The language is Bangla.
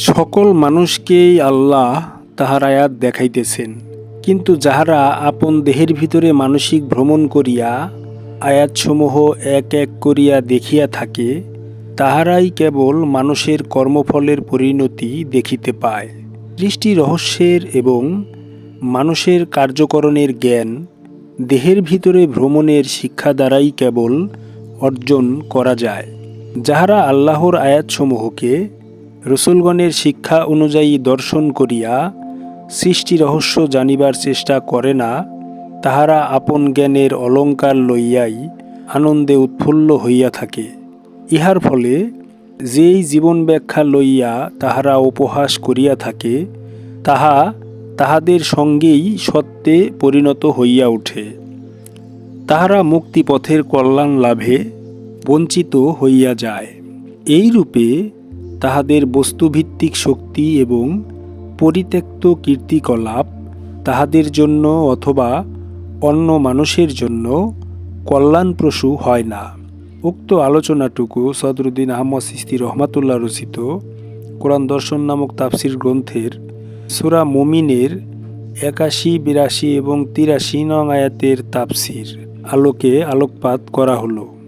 সকল মানুষকেই আল্লাহ তাহার আয়াত দেখাইতেছেন। কিন্তু যাহারা আপন দেহের ভিতরে মানসিক ভ্রমণ করিয়া আয়াতসমূহ এক এক করিয়া দেখিয়া থাকে, তাহারাই কেবল মানুষের কর্মফলের পরিণতি দেখিতে পায়। সৃষ্টি রহস্যের এবং মানুষের কার্যকরণের জ্ঞান দেহের ভিতরে ভ্রমণের শিক্ষা দ্বারাই কেবল অর্জন করা যায়। যাহারা আল্লাহর আয়াতসমূহকে রসুলগণের শিক্ষা অনুযায়ী দর্শন করিয়া সৃষ্টি রহস্য জানিবার চেষ্টা করে না, তাহারা আপন জ্ঞানের অলঙ্কার লইয়াই আনন্দে উৎফুল্ল হইয়া থাকে। ইহার ফলে যেই জীবন ব্যাখ্যা লইয়া তাহারা উপহাস করিয়া থাকে, তাহা তাহাদের সঙ্গেই সত্যে পরিণত হইয়া ওঠে তাহারা মুক্তিপথের কল্যাণ লাভে বঞ্চিত হইয়া যায়। এই রূপে তাহাদের বস্তুভিত্তিক শক্তি এবং পরিত্যক্ত কীর্তিকলাপ তাহাদের জন্য অথবা অন্য মানুষের জন্য কল্যাণপ্রসূ হয় না। উক্ত আলোচনাটুকু সদরুদ্দিন আহমদ সিস্তি রহমাতুল্লাহ রচিত কোরআন দর্শন নামক তাফসির গ্রন্থের সুরা মুমিনের একাশি, বিরাশি এবং তিরাশি নং আয়াতের তাফসির আলোকে আলোকপাত করা হলো।